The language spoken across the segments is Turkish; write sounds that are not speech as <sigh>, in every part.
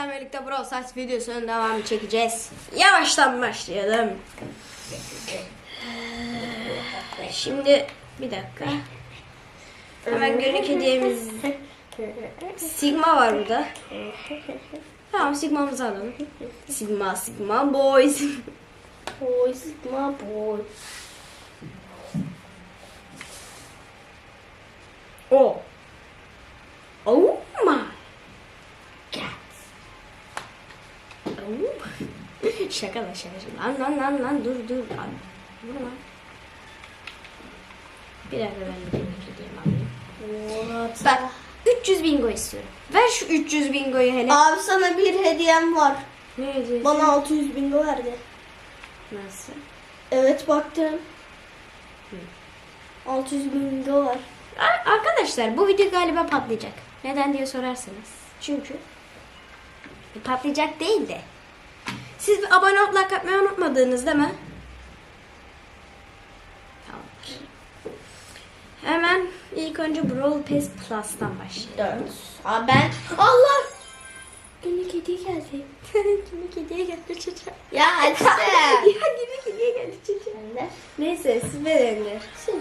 sizlerle birlikte Brawl Stars videosunun devamını çekeceğiz. Yavaştan başlayalım. Şimdi bir dakika. Hemen günlük hediyemiz Sigma var burada. Tamam Sigma'mızı alalım. Sigma Sigma Boys. Boy, Sigma boy. Oh. Oh. Oh. <laughs> şaka lan şaka. Lan lan lan lan dur dur. Lan. Dur lan. Bir dakika ben de hediyemi alayım. Bak 300 bingo istiyorum. Ver şu 300 bingoyu hele. Abi sana bir hediyem var. Ne hediyesi? Bana 600 bingo verdi. Nasıl? Evet baktım. 600 bingo var. Ar- Arkadaşlar bu video galiba patlayacak. Neden diye sorarsanız. Çünkü patlayacak değil de. Siz bir abone olup like atmayı unutmadınız değil mi? Hemen ilk önce Brawl Pass Plus'tan başlayalım. 4. Abi ben... Allah! Günlük hediye geldi. <laughs> Günlük hediye geldi çocuğa. Ya işte. <laughs> ya günlük hediye geldi çocuğa. Neyse siz verin. Siz.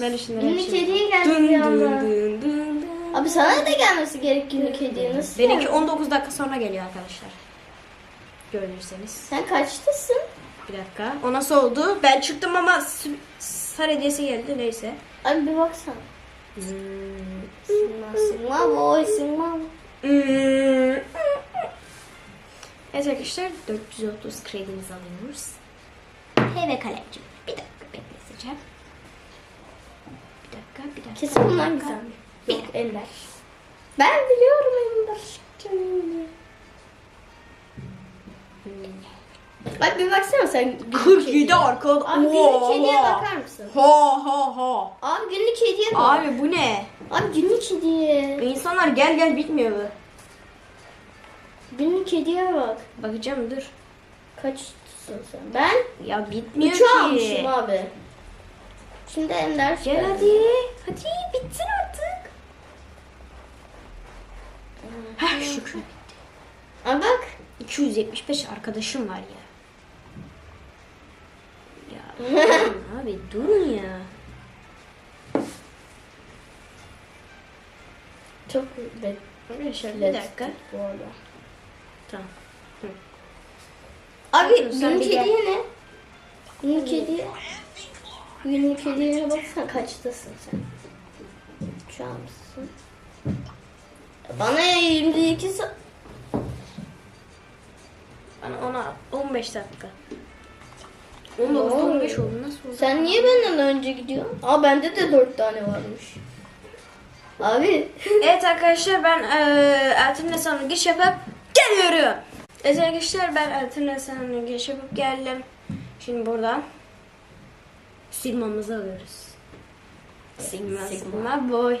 Ben şunları Günlük hediye geldi dın anda. dın dın dın. Abi sana da gelmesi gerek günlük hediye nasıl? Benimki yani? 19 dakika sonra geliyor arkadaşlar. Görürseniz. Sen kaçtasın? Bir dakika. O nasıl oldu? Ben çıktım ama sar hediyesi geldi. Neyse. Abi bir baksana. Hmm. Sigma, Sigma boy, boy. Hmm. Evet arkadaşlar 430 kredimizi alıyoruz. He ve kalemcim. Bir dakika bekleteceğim. Bir dakika bir dakika. Kesin bunlar bir güzel. dakika. Yok eller. Ben biliyorum Ender. Canım. Bak bir baksana sen günlük 47 hediye. arkada. Abi günlük hediye bakar mısın? Ha ha ha. Abi günlük hediye bak. Abi bu ne? Abi günlük hediye. İnsanlar gel gel bitmiyor bu. Günlük hediye bak. Bakacağım dur. Kaçsın sen? Ben Ya bitmiyor ki. almışım abi. Şimdi Ender Gel geldi. hadi. Hadi bitsin artık. Heh şükür. Abi bak. 275 arkadaşım var ya. Durun abi durun ya. Çok be- Arkadaşlar bir dakika. bu arada. Tamam. Abi günlük bir gel. hediye ne? Günlük hediye. Günlük hediyene baksana kaçtasın sen? Şu an mısın? Bana 22 sa- Bana ona 15 dakika. 19 Oo. 15 oldu nasıl oldu? Sen niye benden önce gidiyorsun? Aa bende de 4 tane varmış. Abi. Evet arkadaşlar ben eee Eltin Nesan'la giriş yapıp geliyorum. Evet arkadaşlar ben Eltin Nesan'la giriş yapıp geldim. Şimdi buradan Sigma'mızı alıyoruz. Sigma. Sigma boy.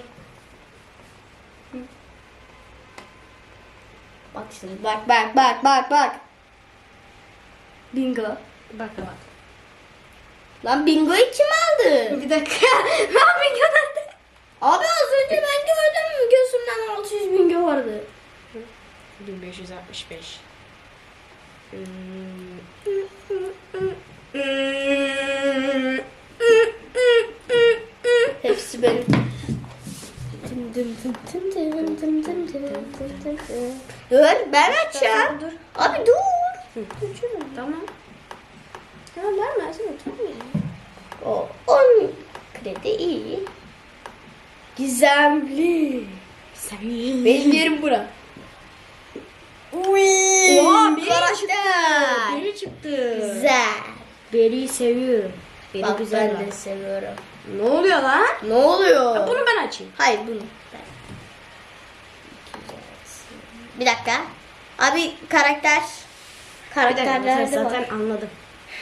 Bak şimdi bak bak bak bak bak. Bingo. Bak bak. Lan bingoyu kim aldı? Bir dakika. Lan bingo nerede? Abi az önce ben gördüm gözümden 600 bingo vardı. 1565. Hepsi benim. Dur ben açacağım. Abi dur. Hı. Tamam. Tamam verme. Sen otur. O 10 kredi iyi. Gizemli. Sen Benim yerim bura. Uy. Oha, karakter. çıktı. Biri çıktı. Güzel. Beri'yi seviyorum. Beri Bak güzel ben de seviyorum. Ne oluyor lan? Ne oluyor? Bunu ben açayım. Hayır bunu. Ben. Bir dakika. Abi karakter. Bir dakika, Karakterlerde zaten var. anladım.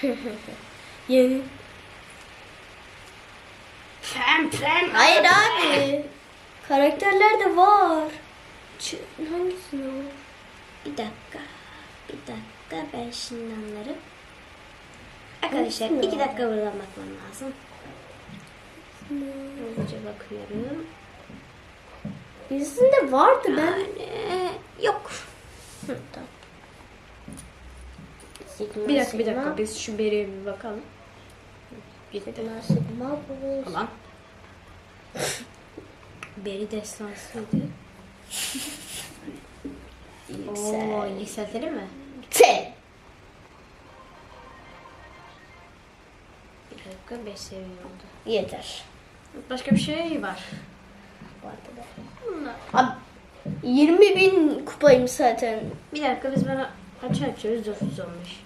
<laughs> Yeni. Pem pem. Hayır abi. Karakterlerde var. Ç- hangisi o? Bir dakika. Bir dakika ben şimdi anlarım. Arkadaşlar Nasıl iki dakika buradan bakmam lazım. Hızlıca bakıyorum. Birisinde vardı ben. Yani Yok. Hı, tamam. Sigma, Bir dakika bir sigma. dakika biz şu beriye bir bakalım. Gitti. Sigma, sigma, bu. Aman. Beri destansıydı. <laughs> Oo, Yüksel. yükseltelim mi? T. Bir dakika 5 seviye oldu. Yeter. Başka bir şey var. Vardı da. Abi 20 bin kupayım zaten. Bir dakika biz bana kaç açıyoruz? 415.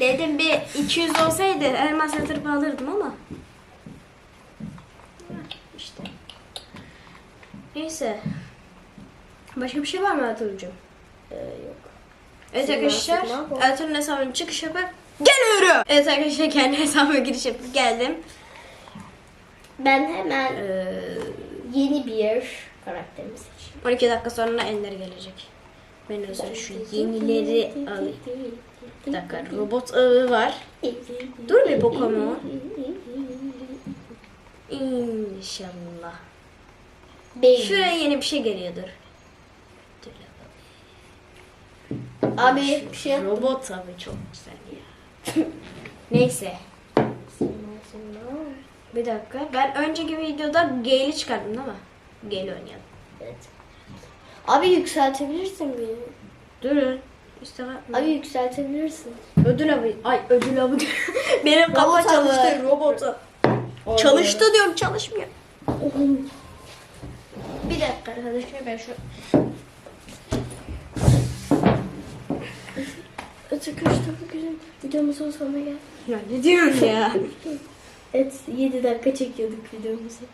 Dedim bir 200 olsaydı elmas yatırıp alırdım ama. İşte. Neyse. Başka bir şey var mı Ertuğrul'cum? Ee, yok. Evet arkadaşlar. Ertuğrul'un hesabına çıkış yapıp geliyorum. Evet arkadaşlar kendi hesabıma giriş yapıp geldim. Ben hemen Ee, yeni bir karakterimi seçeyim. 12 dakika sonra Ender gelecek. Ben sıra şu yenileri alayım. Bir dakika robot ağı var. Dur bir Pokemon. İnşallah. Benim. Şuraya yeni bir şey geliyordur. Abi bir şey Robot abi çok güzel ya. Neyse. Bir dakika. Ben önceki videoda Gale'i çıkardım değil mi? Gale oynayalım. Evet. Abi yükseltebilirsin beni. Durun. Bak- Abi yükseltebilirsin. ödül avı. Ay ödül avı. <laughs> Benim kafa çalıştı robotu. Çalıştı diyorum çalışmıyor. Bir dakika arkadaşlar ben şu Arkadaşlar bugün videomuzun sonuna geldik. ya ne diyorsun ya? <laughs> Evet 7 dakika çekiyorduk videomuzu.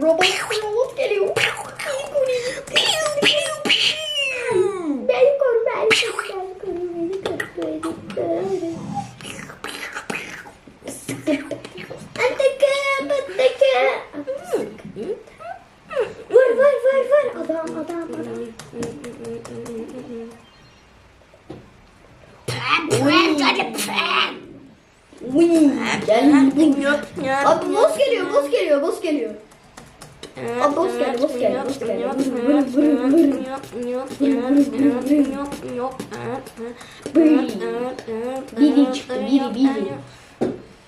Robot robot geliyor. Beni koru beni koru beni koru beni koru beni koru. Ataka ataka. Vur vur vur vur. Adam adam adam. Uy, geldi. Abi boss geliyor, boss geliyor, boss geliyor. Geldi. Vır, vır, vır. Biri çıktı, biri, biri.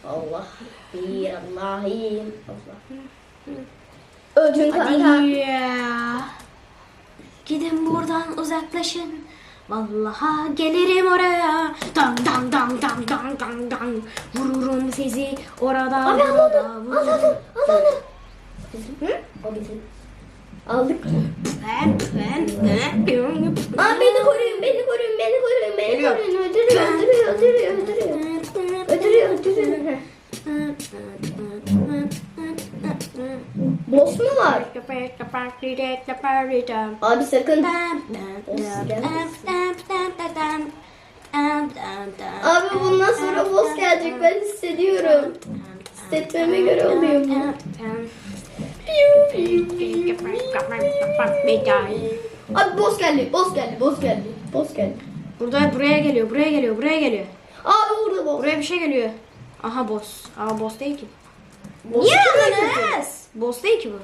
Allah. Bir Allah'ım. Allah. Ödün kanka. Gidin buradan uzaklaşın. Vallahi gelirim oraya. Dang dang dang dang dang dang dang. Vururum sizi orada. Abi al onu, al onu, al onu. Hı? O bizim. Aldık. Ben ben ben. Aa beni koruyun, beni koruyun, beni koruyun, beni Geliyor. koruyun. Öldürüyor, öldürüyor, öldürüyor, öldürüyor. Öldürüyor, öldürüyor. Boss mu var? Abi sakın. Abi bundan sonra boss gelecek ben hissediyorum. Hissetmeme göre oluyor bu. Abi boss geldi, boss geldi, boss geldi, boss geldi. Burada buraya geliyor, buraya geliyor, buraya geliyor. Abi burada boss. Buraya bir şey geliyor. Aha boss. Aa boss değil ki. Boss'u Niye kim öldürdü? aldınız? Boss değil ki bu.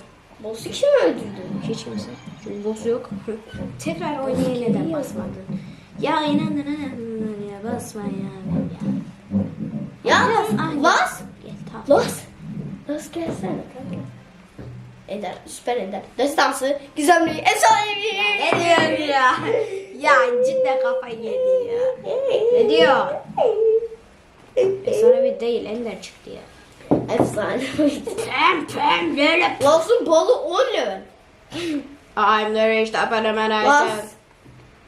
Boss'u kim öldürdü? Hiç kimse. Çünkü boss yok. <laughs> Tekrar oynaya neden basmadın? Ya inanın inanın ya basma ya. Ya Gel tamam. Las. Las gelsene kanka. Eder, süper Eder. Destansı, gizemli, efsanevi. Ne diyor ya? Ya cidden kafayı yedi ya. Ne diyor? E sonra bir değil Ender çıktı ya. Efsane. Pem pem böyle. Las'ın balı 10 level. I'm the rich top of the Las.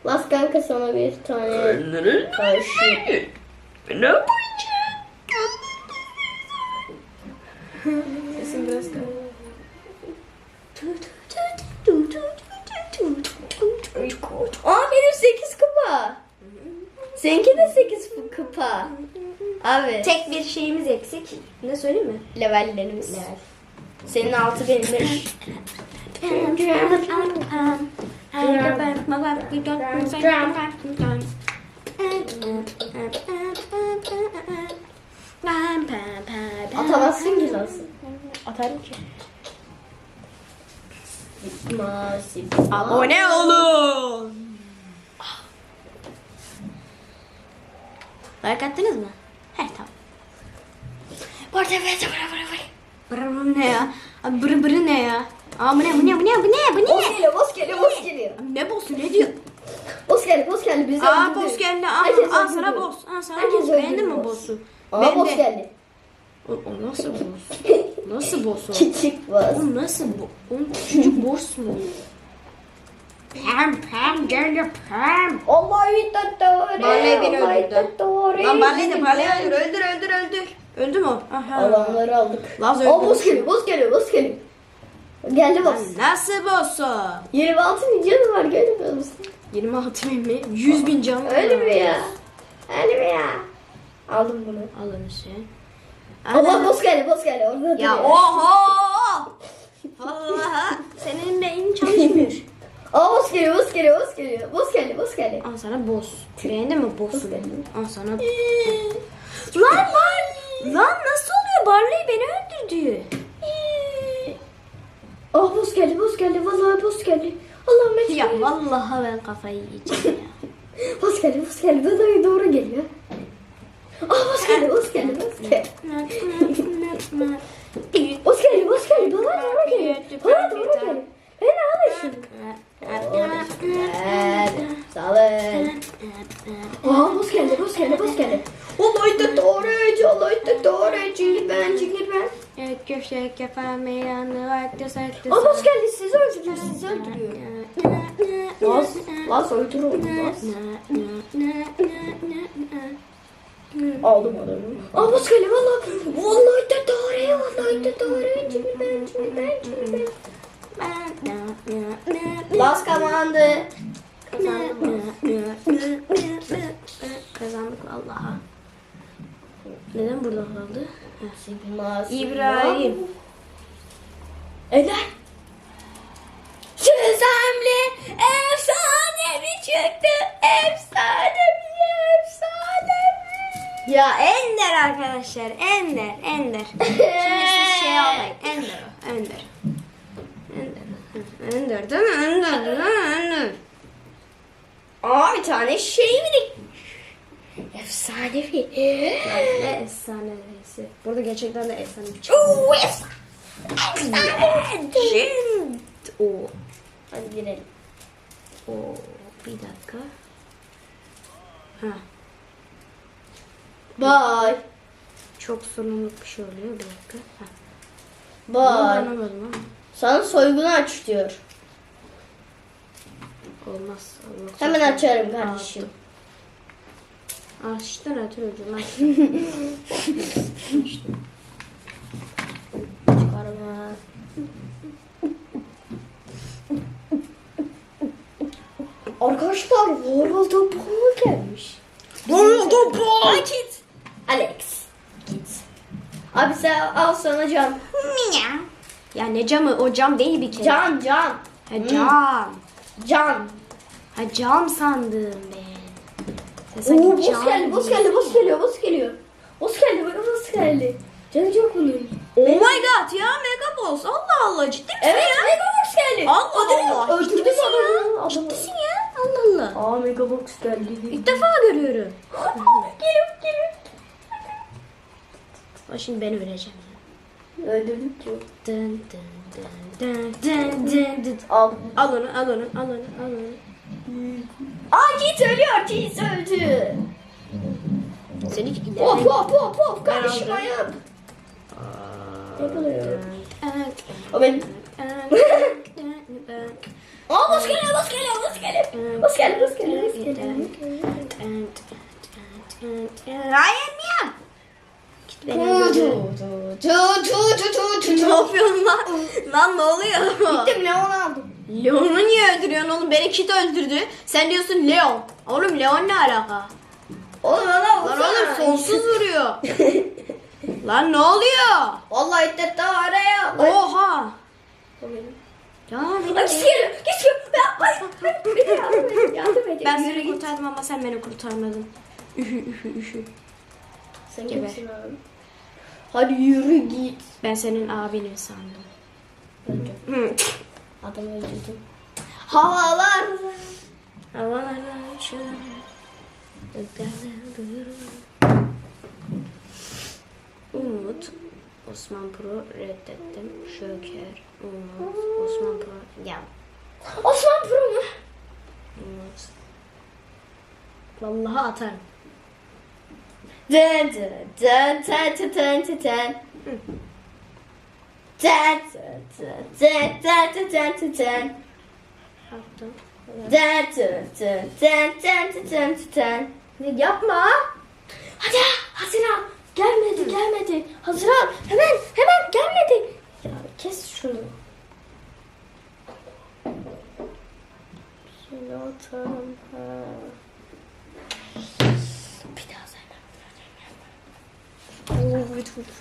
Las kanka sana bir tane karşı. Ne yapacağım? Sesim biraz Aa benim 8 kupa. Seninki de 8 kupa. Abi. Tek bir şeyimiz eksik. Ne söyleyeyim mi? levellerimiz. Level. Senin 6 benim 5. I'm Atamazsın ki nasıl? Atarım ki. Masif. Abone olun. Like attınız mı? He tamam. Bu arada evet bıra bıra bıra. Bıra bıra ne ya? Abi bırı bırı ne ya? Aa bu ne bu ne bu ne bu ne bu ne? geliyor, boss geliyor, boss geliyor. Ne boss'u ne diyor? Boss geldi, boss geldi. Bizi Aa boss geldi. Aa, sana boss. Aa sana Herkes öldürdü Beğendin mi boss'u? Aa de. geldi. O, o nasıl boss? <laughs> Nasıl boss o? Küçük boss. O nasıl bu? O küçücük boss mu? Pam pam geliyor pam. Allah'ı tattore. Barley beni Allah'ı öldürdü. Lan Barley de Barley öldür öldür öldür öldür. Öldü mü? o? Aha. Adamları aldık. Laz Aa öldürmüş. boss geliyor, boss geliyor, boss geliyor. Geldi boss. Nasıl boss o? 26 bin canı var görmüyor musun? 26 bin mi? 100 bin can. Öyle mi ya? Öyle mi ya? Aldım bunu. Alın Hüseyin. Allah boss geldi, boss geldi. Orada Ya oho! Vallahi senin beynin çalışmıyor. <laughs> Aa boss geliyor, boss geliyor, boss geliyor. Boss geldi, boss geldi. Al sana boss. Beğendin mi geldi. Al sana. lan lan! Lan nasıl oluyor? Barley beni öldürdü. Aa boss geldi, boss geldi. Vallahi boss geldi. Allah'ım ben Ya vallahi ben kafayı yiyeceğim ya. <laughs> Boss geldi, boss geldi. Bana doğru geliyor. Aa boss geldi, boss geldi, boss geldi. Boss geldi, boss geldi. Bana doğru geliyor. Bana doğru geliyor. Beni alın şunu. Gel, salın. Aa boss geldi, boss geldi, boss geldi. Allah'ı da doğru, Allah'ı da doğru. Cingir ben, cingir ben. Köşe kefame vakti saklı. Aa geldi, sizi öldürüyor, sizi öldürüyor. Laz, Laz öldürüyor, Laz. Aldım adamı. Aa boss geldi, vallahi. Da doğru, vallahi da doğru. Cingir ben, cingir ben, cingir ben. Laz kazandı. Kazandık Allah'a. Neden burada kaldı? İbrahim. Eder. Çözemli efsane bir çıktı. Efsane. Ya Ender arkadaşlar. Ender. Ender. <laughs> Şimdi siz şey almayın. Ender o. Ender. Ender. Ender değil mi? Ender değil mi? Ender. Aa bir tane şey mi? Efsane bir. Ne efsanesi. Burada gerçekten de efsane bir şey. Oo, efsane. Şimdi. O. Hadi girelim. O. Bir dakika. Ha. Bye. Çok sorunluk bir şey oluyor. Bir dakika. Ha. Bye. Anlamadım ama. Sana soygunu aç diyor. Olmaz. Allah Hemen açarım kardeşim. Açtın Atölye'cim açtın. açtın. <laughs> Çıkarma. Arkadaşlar World of War gelmiş. Donald Boy. Git. Alex. Git. Abi sen al sana can. Ya ne camı? O cam değil bir kere. Can can. Ha cam. Can. Ha cam sandım ben. Sen sanki Oo boss cam geldi, diyorsun geldi, ya. geliyor, boss geliyor. Boss geldi, bana boss geldi. Canı çok bunun. Oh my god ya Mega Boss. Allah Allah ciddi misin Evet, ya? Mega Box geldi. Allah Allah. Öldürdü Ciddi misin ya? adamı. Ciddisin ya. Allah Allah. Aa Mega Box geldi. İlk defa görüyorum. <laughs> Geliyor, geliyor. O şimdi ben öleceğim. ya. Öldürdük diyor. Dın dın dın dın dın dın dın. Al. Al onu, al onu, al onu, al onu. Aa Git ölüyor, Git öldü. Seni ileri. Of of of of kardeşim ayağım. O benim. Aa <laughs> boss geliyor, boss geliyor, boss geliyor. Boss geldi, boss geliyor, boss geliyor. Ryan ya. Beni Tu öldür. tu tu tu tu tu tu Ne yapıyorsun lan? Lan ne oluyor? Gittim Leon aldım. Leon'u niye öldürüyorsun oğlum? Beni Kit öldürdü. Sen diyorsun Leon. Oğlum Leon ne alaka? Oğlum Lan vursana. oğlum sonsuz vuruyor. Lan ne oluyor? Vallahi tette araya. Oha. Ya Ay, benim Git geliyor, git geliyor. Ya, ay, beni yardım edin, yardım edin. Ben seni kurtardım ama sen beni kurtarmadın. Ühü ühü ühü. Sen Geber. kimsin abi? Hadi yürü git. Ben senin abinim sandım. Öldüm. Öldürdüm. Havalar. Göklerde durur. Umut. Osman Pro reddettim. Şöker. Umut. Osman Pro. Ya. Osman Pro mu? Umut. Vallahi atarım. Dın dın dın dın dın dın dın dın. Dın dın dın dın dın dın dın dın. Dın dın dın dın dın dın dın dın. Ne yapma? Hadi Haziran gelmedi gelmedi. Haziran hemen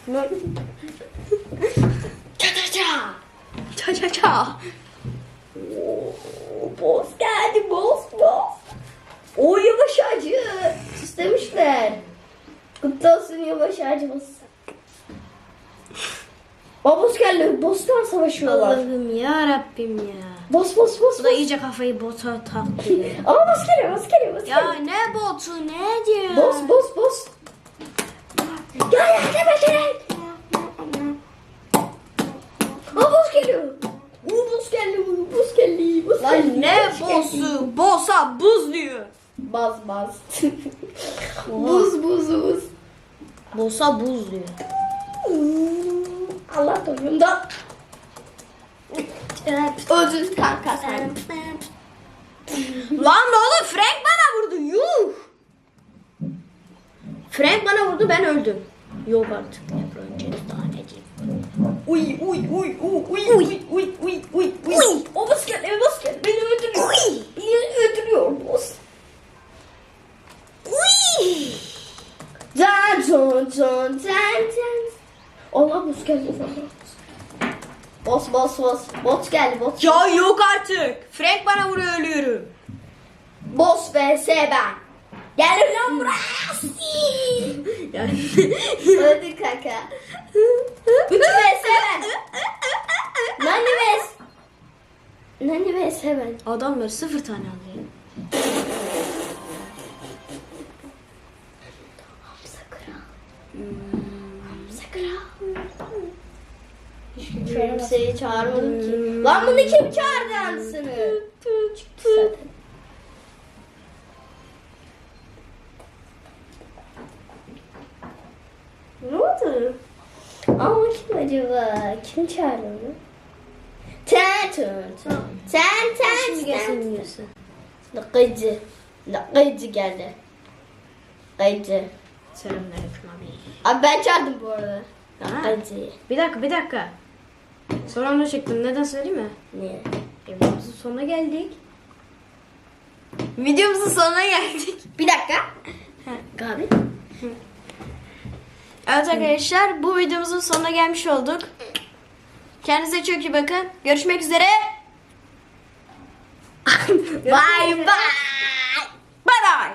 No. Cha cha cha. Cha cha cha. Oo, boss geldi boss boss. O yavaş acı. Sus demişler. Kutlu olsun yavaş acımız. Babuskerle bosslar savaşıyorlar. Allah'ım ya Rabbim ya. Bos bos bos. Bu da iyice kafayı bota taktı. Ama boskere boskere boskere. Ya ne botu ne diyor? Bos bos bos. Gel gel gel. Aa boss geliyor. Oo boss geldi. Boss geldi. Boss Lan ne boss geldi. bosu? Bosa buz diyor. Baz baz. <laughs> buz buz buz. Bosa buz diyor. Allah doyumda. Öldün kanka sen. Lan oğlum Frank bana vurdu yuh. Frank bana vurdu ben öldüm. Yok artık. LeBron James daha ne diyeyim. Uy uy uy uy uy uy uy uy uy uy. O geldi boss geldi. Beni öldürüyor. Beni öldürüyor boss. Uy. Can can can can. Allah boss geldi. Boss boss boss. Boss geldi boss. Ya yok artık. Frank bana vuruyor ölüyorum. Boss vs ben. Gel lan buraya. Yani. Öldü kanka. Bütün vs ben. Nani vs. Nani vs ben. Adamlar sıfır tane alıyor. Hamza kral. Hamza kral. Kimseyi Kimseyi çağırmadım ki. Lan bunu kim çağırdı anasını? Çıktı zaten. Ne oldu? Ama kim acaba? Kim çağırdı onu? Ten ten ten ten ten. Lakayıcı. Lakayıcı geldi. Lakayıcı. Selamünaleyküm abi. Abi ben çağırdım bu arada. Ha. Lakayıcı. Bir dakika bir dakika. Son anda çıktım. Neden söyleyeyim mi? Niye? Videomuzun sonuna geldik. Videomuzun sonuna geldik. Bir dakika. Gabi. Evet arkadaşlar bu videomuzun sonuna gelmiş olduk. Kendinize çok iyi bakın. Görüşmek üzere. <laughs> bye bye. Bye bye.